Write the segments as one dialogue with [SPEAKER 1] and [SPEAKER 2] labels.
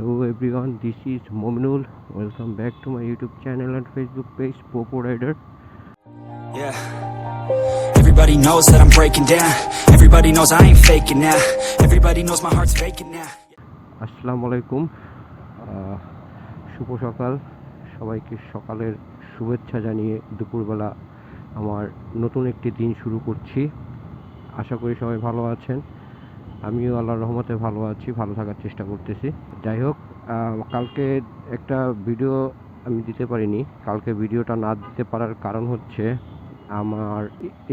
[SPEAKER 1] Hello everyone, this is Mominul. Welcome back to my YouTube channel and Facebook page, Popo Rider.
[SPEAKER 2] Yeah. Everybody knows that I'm breaking down. Everybody knows I ain't faking now. Everybody knows my heart's faking now.
[SPEAKER 1] আসসালামু আলাইকুম শুভ সকাল সবাইকে সকালের শুভেচ্ছা জানিয়ে দুপুরবেলা আমার নতুন একটি দিন শুরু করছি আশা করি সবাই ভালো আছেন আমিও আল্লাহর রহমতে ভালো আছি, ভালো থাকার চেষ্টা করতেছি। যাই হোক কালকে একটা ভিডিও আমি দিতে পারিনি। কালকে ভিডিওটা না দিতে পারার কারণ হচ্ছে আমার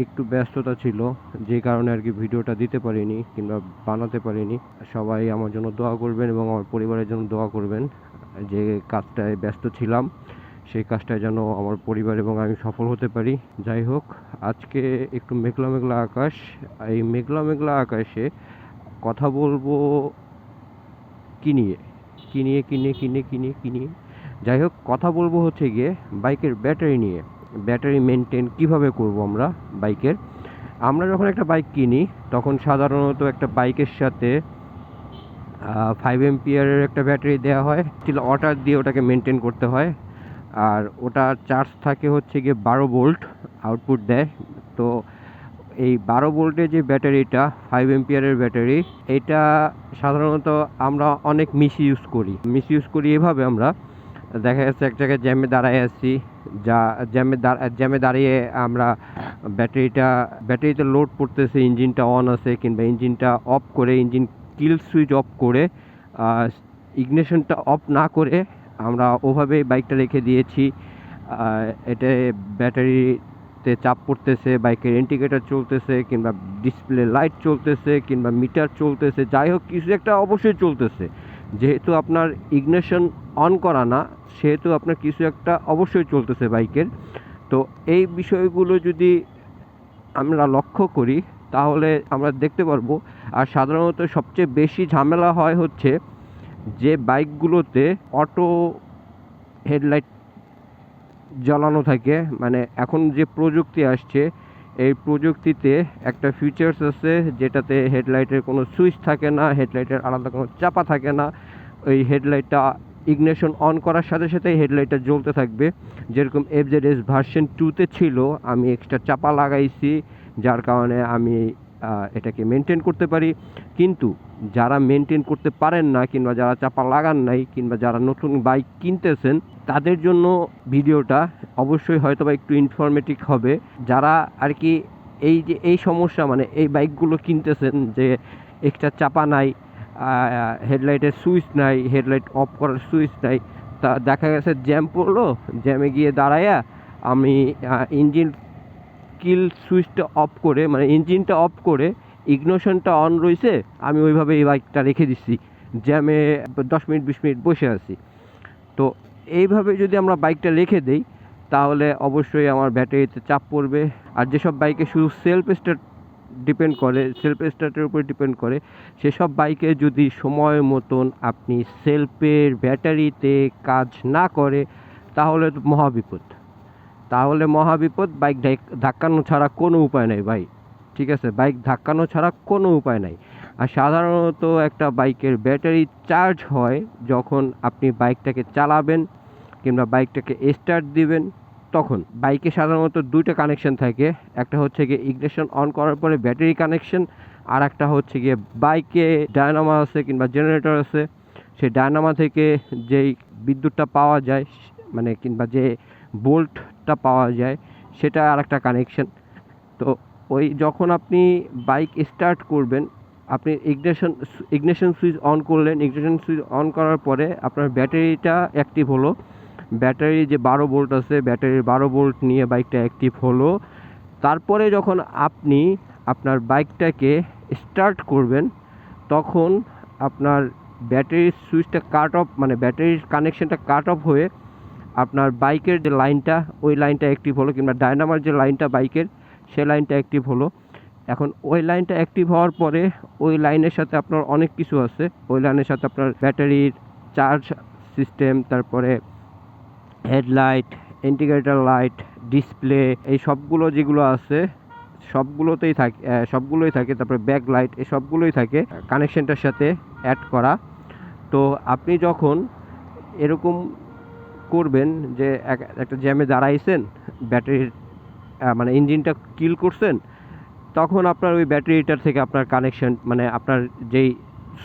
[SPEAKER 1] একটু ব্যস্ততা ছিল, যে কারণে আর কি ভিডিওটা দিতে পারিনি কিংবা বানাতে পারিনি। সবাই আমার জন্য দোয়া করবেন এবং আমার পরিবারের জন্য দোয়া করবেন, যে কাজটায় ব্যস্ত ছিলাম, সেই কাজটায় যেন আমার পরিবার এবং আমি সফল হতে পারি। যাই হোক, আজকে একটু মেঘলা মেঘলা আকাশ। এই মেঘলা মেঘলা আকাশে কথা বলব কি নিয়ে? কি নিয়ে কি নিয়ে কি নিয়ে কি নিয়ে কি নিয়ে? যাই হোক, কথা বলব হচ্ছে গিয়ে বাইকের ব্যাটারি নিয়ে। ব্যাটারি মেনটেন কীভাবে করব আমরা বাইকের? আমরা যখন একটা বাইক কিনি, তখন সাধারণত একটা বাইকের সাথে ফাইভ এমপিয়ারের একটা ব্যাটারি দেওয়া হয়। স্টিল অর্ডার দিয়ে ওটাকে মেনটেন করতে হয়। আর ওটা চার্জ থাকে হচ্ছে গিয়ে বারো ভোল্ট আউটপুট দেয়। তো এই বারো ভোল্টের যে ব্যাটারিটা ফাইভ এমপিয়ারের ব্যাটারি এটা সাধারণত আমরা অনেক মিস ইউজ করি। মিস ইউজ করি এভাবে আমরা। দেখা যাচ্ছে এক জায়গায় জ্যামে দাঁড়ায় আছি যা জ্যামে জ্যামে দাঁড়িয়ে আমরা ব্যাটারিটা ব্যাটারিতে লোড পড়তেছে ইঞ্জিনটা অন আছে কিংবা ইঞ্জিনটা অফ করে ইঞ্জিন কিল সুইচ অফ করে ইগনিশনটা অফ না করে আমরা ওভাবে বাইকটা রেখে দিয়েছি। আহ, এতে ব্যাটারিতে চাপ পড়তেছে, বাইকের ইন্ডিকেটার চলতেছে, কিংবা ডিসপ্লে লাইট চলতেছে, কিংবা মিটার চলতেছে, যাই হোক, কিছু একটা অবশ্যই চলতেছে। যেহেতু আপনার ইগনেশন অন করা না, সেহেতু আপনার কিছু একটা অবশ্যই চলতেছে বাইকের। তো এই বিষয়গুলো যদি আমরা লক্ষ্য করি, তাহলে আমরা দেখতে পারব, আর সাধারণত সবচেয়ে বেশি ঝামেলা হয় হচ্ছে যে বাইকগুলোতে অটো হেডলাইট জ্বালানো থাকে। মানে এখন যে প্রযুক্তি আসছে, এই প্রযুক্তিতে একটা ফিচার্স আছে যেটাতে হেডলাইটের কোনো সুইচ থাকে না, হেডলাইটের আলাদা কোনো চাপা থাকে না। ওই হেডলাইটটা ইগনেশন অন করার সাথে সাথে হেডলাইটটা জ্বলতে থাকবে। যেরকম এফ জেড এস ভার্সন টুতে ছিল, আমি এক্সট্রা চাপা লাগাইছি, যার কারণে আমি এটাকে মেনটেন করতে পারি। কিন্তু যারা মেনটেন করতে পারেন না, কিংবা যারা চাপা লাগান নাই, কিংবা যারা নতুন বাইক কিনতেছেন, তাদের জন্য ভিডিওটা অবশ্যই হয়তো বা একটু ইনফরমেটিভ হবে। যারা আর কি এই যে, এই সমস্যা মানে এই বাইকগুলো কিনতেছেন যে এক্সট্রা চাপা নাই হেডলাইটের সুইচ নাই হেডলাইট অফ করার সুইচ নাই, তা দেখা গেছে জ্যাম পড়ল জ্যামে গিয়ে দাঁড়ায়া আমি ইঞ্জিন কিল সুইচটা অফ করে মানে ইঞ্জিনটা অফ করে, ইগনোশনটা অন রয়েছে, আমি ওইভাবে এই বাইকটা রেখে দিচ্ছি। জ্যামে দশ মিনিট, বিশ মিনিট বসে আছি। তো এইভাবে যদি আমরা বাইকটা রেখে দেই, তাহলে অবশ্যই আমার ব্যাটারিতে চাপ পড়বে। আর যেসব বাইকে শুধু সেলফ স্টার্ট ডিপেন্ড করে সেলফ স্টার্টের উপর ডিপেন্ড করে, সেসব বাইকে যদি সময় মতন আপনি সেলফের ব্যাটারিতে কাজ না করে, তাহলে মহাবিপদ তাহলে মহাবিপদ বাইক ধাক- ধাক্কানো ছাড়া কোনো উপায় নেই ভাই। ঠিক আছে? বাইক ধাক্কানো ছাড়া কোনো উপায় নাই। আর সাধারণত একটা বাইকের ব্যাটারি চার্জ হয় যখন আপনি বাইকটাকে চালাবেন কিংবা বাইকটাকে স্টার্ট দিবেন তখন। বাইকে সাধারণত দুইটা কানেকশন থাকে। একটা হচ্ছে গিয়ে ইগনিশন অন করার পরে ব্যাটারি কানেকশন আর একটা হচ্ছে গিয়ে বাইকে ডায়নামা আছে কিংবা জেনারেটর আছে। সেই ডায়নামা থেকে যেই বিদ্যুৎটা পাওয়া যায় মানে কিংবা যে বোল্টটা পাওয়া যায়, সেটা আর একটা কানেকশন তো ওই যখন আপনি বাইক স্টার্ট করবেন, আপনি ইগনিশন ইগনিশন সুইচ অন করলেন ইগনিশন সুইচ অন করার পরে আপনার ব্যাটারিটা অ্যাক্টিভ হলো। ব্যাটারি যে বারো ভোল্ট আছে, ব্যাটারির বারো ভোল্ট নিয়ে বাইকটা অ্যাক্টিভ হলো। তারপরে যখন আপনি আপনার বাইকটাকে স্টার্ট করবেন, তখন আপনার ব্যাটারির সুইচটা কাট অফ মানে ব্যাটারির কানেকশনটা কাট অফ হয়ে আপনার বাইকের যে লাইনটা, ওই লাইনটা অ্যাক্টিভ হলো কিংবা ডায়নামার যে লাইনটা বাইকের, সে লাইনটা অ্যাক্টিভ হলো। এখন ওই লাইনটা অ্যাক্টিভ হওয়ার পরে ওই লাইনের সাথে আপনার অনেক কিছু আছে। ওই লাইনের সাথে আপনার ব্যাটারির চার্জ সিস্টেম তারপরে হেডলাইট ইন্ডিকেটর লাইট ডিসপ্লে এই সবগুলো যেগুলো আছে, সবগুলোতেই থাকে সবগুলোই থাকে। তারপরে ব্যাক লাইট এই সবগুলোই থাকে কানেকশনটার সাথে অ্যাড করা। তো আপনি যখন এরকম করবেন যে এক- একটা জ্যামে দাঁড়াইছেন, ব্যাটারির মানে ইঞ্জিনটা কিল করছেন, তখন আপনার ওই ব্যাটারিটার থেকে আপনার কানেকশন মানে আপনার যেই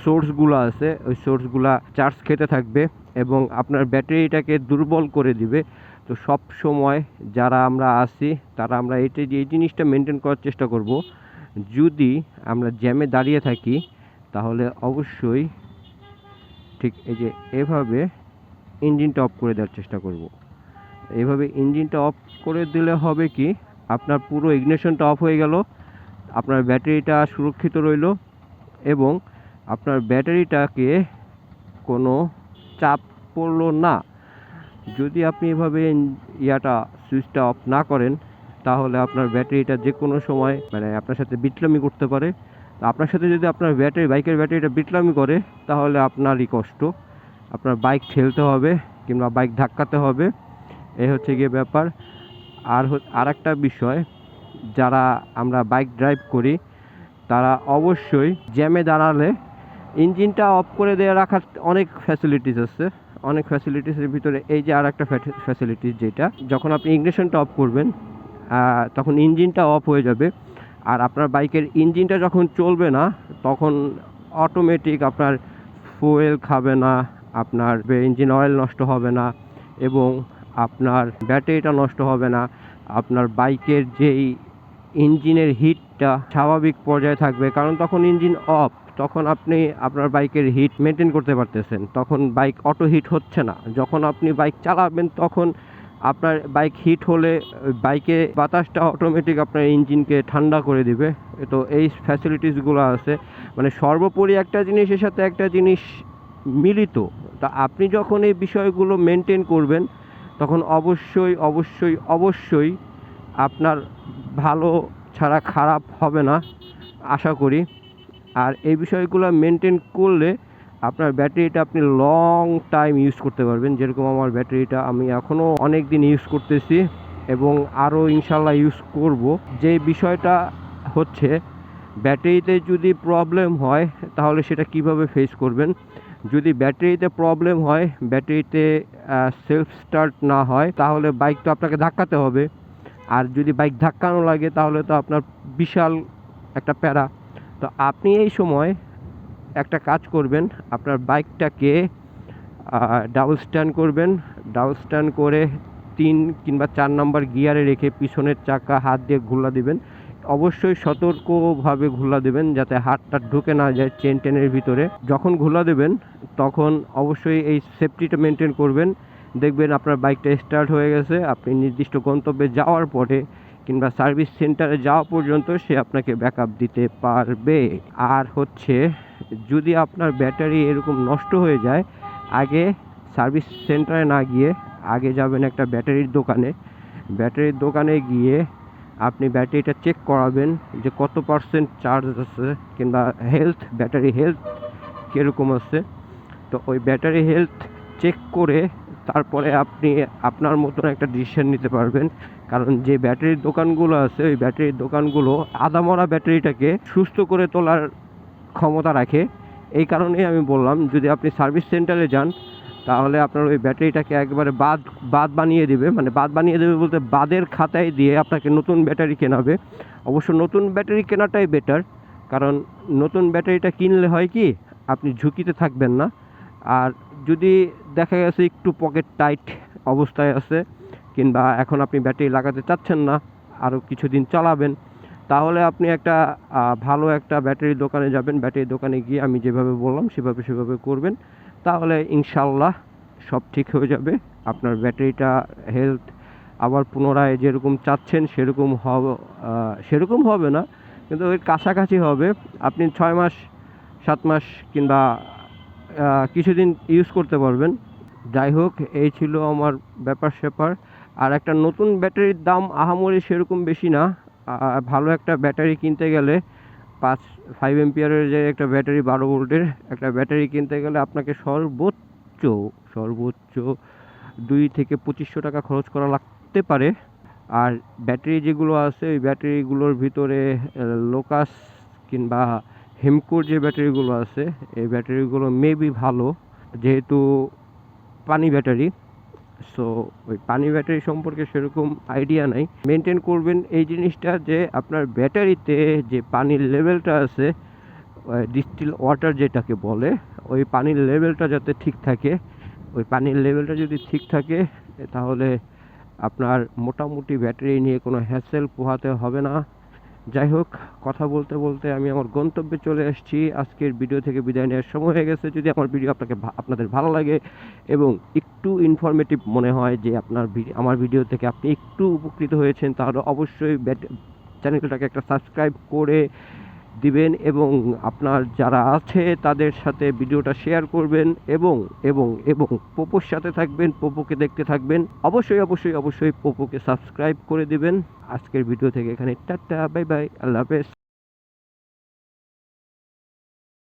[SPEAKER 1] সোর্সগুলো আছে, ওই সোর্সগুলো চার্জ খেতে থাকবে এবং আপনার ব্যাটারিটাকে দুর্বল করে দিবে। তো সব সময় যারা আমরা আসি তারা আমরা এটা এই জিনিসটা মেনটেন করার চেষ্টা করব। যদি আমরা জ্যামে দাঁড়িয়ে থাকি, তাহলে অবশ্যই ঠিক এই যে এভাবে ইঞ্জিনটা অফ করে দেওয়ার চেষ্টা করব। এইভাবে ইঞ্জিনটা অফ করে দিলে হবে কি, আপনার পুরো ইগনিশনটা অফ হয়ে গেল, আপনার ব্যাটারিটা সুরক্ষিত রইল এবং আপনার ব্যাটারিটাকে কোনো চাপ পড়ল না। যদি আপনি এভাবে ইয়াটা সুইচটা অফ না করেন, তাহলে আপনার ব্যাটারিটা যে কোনো সময় মানে আপনার সাথে বিটলামি করতে পারে। আপনার সাথে যদি আপনার ব্যাটারি, বাইকের ব্যাটারিটা বিটলামি করে, তাহলে আপনারই কষ্ট। আপনার বাইক ঠেলতে হবে কিংবা বাইক ধাক্কাতে হবে। এই হচ্ছে গিয়ে ব্যাপার। আর আর একটা বিষয়, যারা আমরা বাইক ড্রাইভ করি, তারা অবশ্যই জ্যামে দাঁড়ালে ইঞ্জিনটা অফ করে দিয়ে রাখার অনেক ফ্যাসিলিটিস আছে। অনেক ফ্যাসিলিটিসের ভিতরে এই যে আর একটা ফ্যাসিলিটিস যেটা, যখন আপনি ইগনিশনটা অফ করবেন তখন ইঞ্জিনটা অফ হয়ে যাবে। আর আপনার বাইকের ইঞ্জিনটা যখন চলবে না, তখন অটোমেটিক আপনার ফুয়েল খাবে না আপনার ইঞ্জিন অয়েল নষ্ট হবে না এবং আপনার ব্যাটারিটা নষ্ট হবে না। আপনার বাইকের যেই ইঞ্জিনের হিটটা স্বাভাবিক পর্যায়ে থাকবে, কারণ তখন ইঞ্জিন অফ তখন আপনি আপনার বাইকের হিট মেনটেন করতে পারতেছেন। তখন বাইক অটো হিট হচ্ছে না। যখন আপনি বাইক চালাবেন, তখন আপনার বাইক হিট হলে বাইকে বাতাসটা অটোমেটিক আপনার ইঞ্জিনকে ঠান্ডা করে দিবে। তো এই ফ্যাসিলিটিসগুলো আছে। মানে সর্বোপরি একটা জিনিসের সাথে একটা জিনিস মিলিত। তা আপনি যখন এই বিষয়গুলো মেনটেন করবেন, তখন অবশ্যই অবশ্যই অবশ্যই আপনার ভালো ছাড়া খারাপ হবে না, আশা করি। আর এই বিষয়গুলো মেনটেন করলে আপনার ব্যাটারিটা আপনি লং টাইম ইউজ করতে পারবেন। যেরকম আমার ব্যাটারিটা আমি এখনও অনেক দিন ইউজ করতেছি এবং আরও ইনশাল্লাহ ইউজ করব। যে বিষয়টা হচ্ছে, ব্যাটারিতে যদি প্রবলেম হয়, তাহলে সেটা কীভাবে ফেস করবেন? যদি ব্যাটারিতে প্রবলেম হয়, ব্যাটারিতে সেলফ স্টার্ট না হয়, তাহলে বাইক তো আপনাকে ধাক্কাতে হবে। আর যদি বাইক ধাক্কানো লাগে, তাহলে তো আপনার বিশাল একটা প্যারা। তো আপনি এই সময় একটা কাজ করবেন, আপনার বাইকটাকে ডাবল স্ট্যান্ড করবেন। ডাবল স্ট্যান্ড করে তিন কিংবা চার নম্বর গিয়ারে রেখে পিছনের চাকা, হাত দিয়ে ঘুলা দিবেন। অবশ্যই সতর্কভাবে ঘুলা দেবেন যাতে হাতটা ঢুকে না যায় চেন টেনের ভিতরে। যখন ঘুলা দেবেন, তখন অবশ্যই এই সেফটিটা মেনটেন করবেন। দেখবেন আপনার বাইকটা স্টার্ট হয়ে গেছে, আপনি নির্দিষ্ট গন্তব্যে যাওয়ার পরে কিংবা সার্ভিস সেন্টারে যাওয়া পর্যন্ত সে আপনাকে ব্যাকআপ দিতে পারবে। আর হচ্ছে, যদি আপনার ব্যাটারি এরকম নষ্ট হয়ে যায়, আগে সার্ভিস সেন্টারে না গিয়ে আগে যাবেন একটা ব্যাটারির দোকানে। ব্যাটারির দোকানে গিয়ে আপনি ব্যাটারিটা চেক করাবেন যে কত পার্সেন্ট চার্জ আছে কিংবা হেলথ ব্যাটারি হেলথ কীরকম আছে। তো ওই ব্যাটারি হেলথ চেক করে তারপরে আপনি আপনার মতন একটা ডিসিশন নিতে পারবেন। কারণ যে ব্যাটারির দোকানগুলো আছে, ওই ব্যাটারির দোকানগুলো আদামরা ব্যাটারিটাকে সুস্থ করে তোলার ক্ষমতা রাখে। এই কারণেই আমি বললাম, যদি আপনি সার্ভিস সেন্টারে যান তাহলে আপনার ওই ব্যাটারিটাকে একবারে বাদ বাদ বানিয়ে দেবে। মানে বাদ বানিয়ে দেবে বলতে বাদের খাতায় দিয়ে আপনাকে নতুন ব্যাটারি কেনাবে। অবশ্য নতুন ব্যাটারি কেনাটাই বেটার কারণ নতুন ব্যাটারিটা কিনলে হয় কি, আপনি ঝুঁকিতে থাকবেন না। আর যদি দেখা গেছে একটু পকেট টাইট অবস্থায় আছে, কিংবা এখন আপনি ব্যাটারি লাগাতে চাচ্ছেন না আরও কিছুদিন চালাবেন, তাহলে আপনি একটা ভালো একটা ব্যাটারি দোকানে যাবেন। ব্যাটারি দোকানে গিয়ে আমি যেভাবে বললাম, সেভাবে সেভাবে করবেন। তাহলে ইনশাল্লাহ সব ঠিক হয়ে যাবে। আপনার ব্যাটারিটা হেলথ আবার পুনরায় যেরকম চাচ্ছেন সেরকম হবে সেরকম হবে না, কিন্তু এর কাছাকাছি হবে। আপনি ছয় মাস, সাত মাস কিংবা কিছুদিন ইউজ করতে পারবেন। যাই হোক, এই ছিল আমার ব্যাপার স্যাপার আর একটা নতুন ব্যাটারির দাম আহামরি সেরকম বেশি না। ভালো একটা ব্যাটারি কিনতে গেলে পাঁচ ফাইভ এমপিয়ারের যে একটা ব্যাটারি বারো ভোল্টের একটা ব্যাটারি কিনতে গেলে আপনাকে সর্বোচ্চ সর্বোচ্চ দুই থেকে পঁচিশশো টাকা খরচ করা লাগতে পারে। আর ব্যাটারি যেগুলো আছে, ওই ব্যাটারিগুলোর ভিতরে লোকাস কিংবা হেমকোর যে ব্যাটারিগুলো আছে, এই ব্যাটারিগুলো মেবি ভালো, যেহেতু পানি ব্যাটারি সো ওই পানি ব্যাটারি সম্পর্কে সেরকম আইডিয়া নাই। মেনটেন করবেন এই জিনিসটা যে আপনার ব্যাটারিতে যে পানির লেভেলটা আছে ডিস্টিল ওয়াটার যেটাকে বলে, ওই পানির লেভেলটা যাতে ঠিক থাকে, ওই পানির লেভেলটা যদি ঠিক থাকে, তাহলে আপনার মোটামুটি ব্যাটারি নিয়ে কোনো হ্যাসেল পোহাতে হবে না। যাই হোক, কথা বলতে বলতে আমি আমার গন্তব্যে চলে এসেছি আজকের ভিডিও থেকে বিদায় নেওয়ার সময় হয়ে গেছে। যদি আমার ভিডিও আপনাকে আপনাদের ভালো লাগে এবং একটু ইনফরমেটিভ মনে হয় যে আপনার আমার ভিডিও থেকে আপনি একটু উপকৃত হয়েছেন, তাহলে অবশ্যই চ্যানেলটাকে একটা সাবস্ক্রাইব করে দিবেন এবং আপনার যারা আছে তাদের সাথে ভিডিওটা শেয়ার করবেন এবং এবং এবং পোপোর সাথে থাকবেন, পোপোকে দেখতে থাকবেন। অবশ্যই অবশ্যই অবশ্যই পোপোকে সাবস্ক্রাইব করে দিবেন। আজকের ভিডিও থেকে এখানে টাটা, বাই বাই, আল্লাহ হাফেজ।